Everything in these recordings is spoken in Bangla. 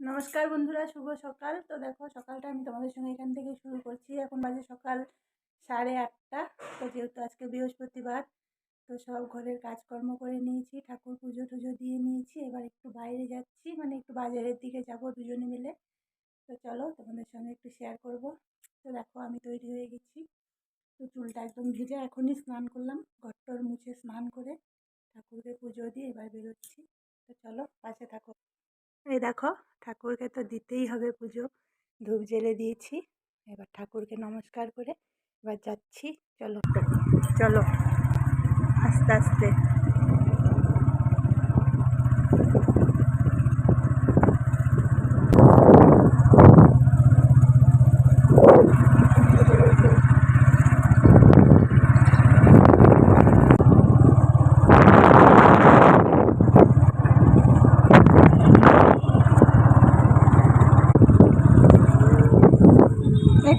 নমস্কার বন্ধুরা, শুভ সকাল। তো দেখো, সকালটা আমি তোমাদের সঙ্গে এখান থেকে শুরু করছি। এখন বাজে সকাল সাড়ে আটটা। তো যেহেতু আজকে বৃহস্পতিবার, তো সব ঘরের কাজকর্ম করে নিয়েছি, ঠাকুর পুজো টুজো দিয়ে নিয়েছি। এবার একটু বাইরে যাচ্ছি মানে একটু বাজারের দিকে যাব দুজনে মিলে। তো চলো, তোমাদের সঙ্গে একটু শেয়ার করব। তো দেখো, আমি তৈরি হয়ে গেছি। তো চুলটা একদম ভিজে, এখনই স্নান করলাম। ঘরটর মুছে স্নান করে ঠাকুরকে পুজো দিয়ে এবার বেরোচ্ছি। তো চলো, পাশে থাকো। এই দেখো ঠাকুরকে তো দিতেই হবে পুজো। ধূপ জেলে দিয়েছি। এবার ঠাকুরকে নমস্কার করে এবার যাচ্ছি। চলো চলো, আস্তে আস্তে।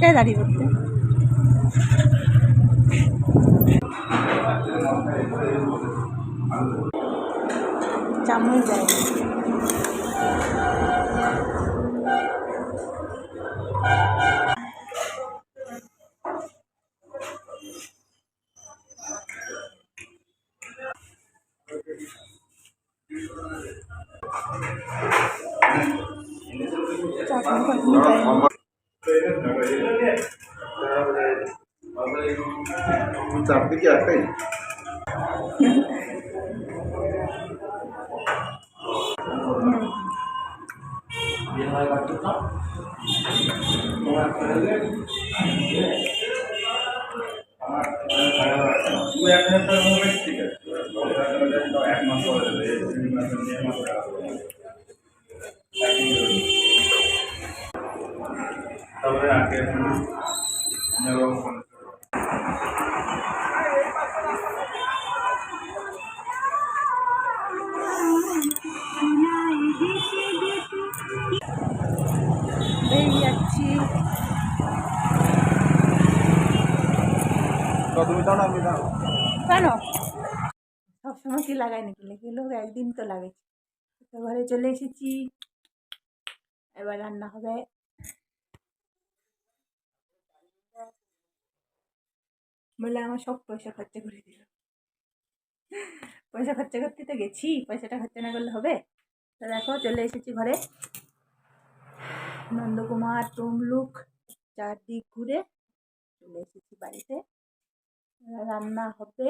এটাই দাঁড়িয়ে করতে চামচ চামচ দেয়। চারদিকে একটাই ঠিক আছে এক মাস বেরিয়ে যাচ্ছি কেন? সবসময় কি লাগাই নাকি? লেগে লোক একদিন তো লাগে ঘরে চলে এসেছি। এবার রান্না হবে বলে আমার সব পয়সা খরচা করে দিল। পয়সা খরচা করতে তো গেছি, পয়সাটা খরচা না করলে হবে? তো দেখো, চলে এসেছি ঘরে। নন্দকুমার, তমলুক, চারদিক ঘুরে চলে এসেছি বাড়িতে। রান্না হবে।